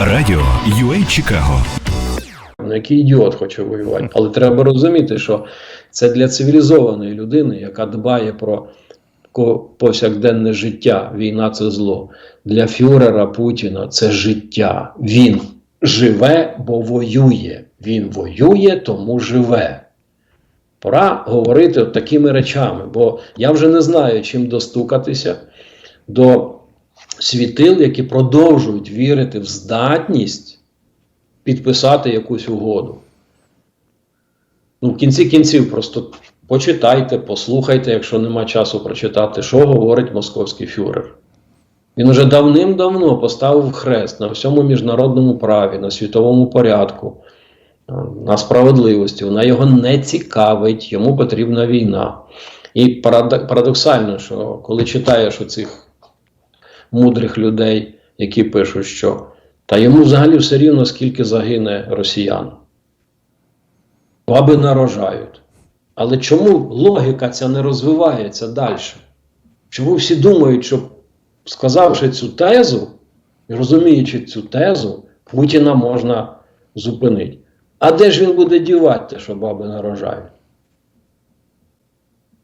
Радіо UA Чикаго. Ну, який ідіот хоче воювати. Але треба розуміти, що це для цивілізованої людини, яка дбає про повсякденне життя. Війна це зло. Для фюрера Путіна це життя. Він живе, бо воює. Він воює, тому живе. Пора говорити от такими речами, бо я вже не знаю, чим достукатися до світил, які продовжують вірити в здатність підписати якусь угоду. Ну, в кінці кінців просто почитайте, послухайте, якщо нема часу прочитати, що говорить московський фюрер. Він уже давним-давно поставив хрест на всьому міжнародному праві, на світовому порядку, на справедливості. Вона його не цікавить, йому потрібна війна. І парадоксально, що коли читаєш оцих мудрих людей, які пишуть, що та йому взагалі все рівно, скільки загине росіян. Баби нарожають. Але чому логіка ця не розвивається далі? Чому всі думають, що сказавши цю тезу і розуміючи цю тезу, Путіна можна зупинити? А де ж він буде дівати те, що баби нарожають?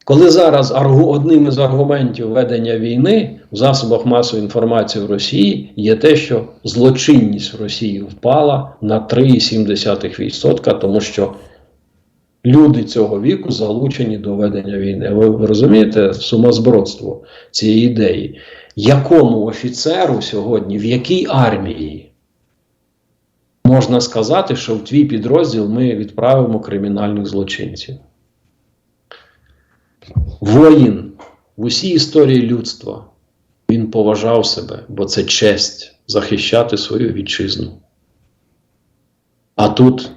Коли зараз одним із аргументів ведення війни в засобах масової інформації в Росії є те, що злочинність в Росії впала на 3,7%, тому що люди цього віку залучені до ведення війни. Ви, розумієте сумасбродство цієї ідеї? Якому офіцеру сьогодні, в якій армії можна сказати, що в твій підрозділ ми відправимо кримінальних злочинців? Воїн в усій історії людства він поважав себе, бо це честь захищати свою вітчизну. А тут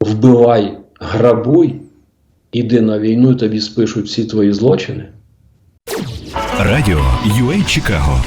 вбивай, грабуй, іди на війну, тобі спишуть всі твої злочини. Радіо UA Чикаго.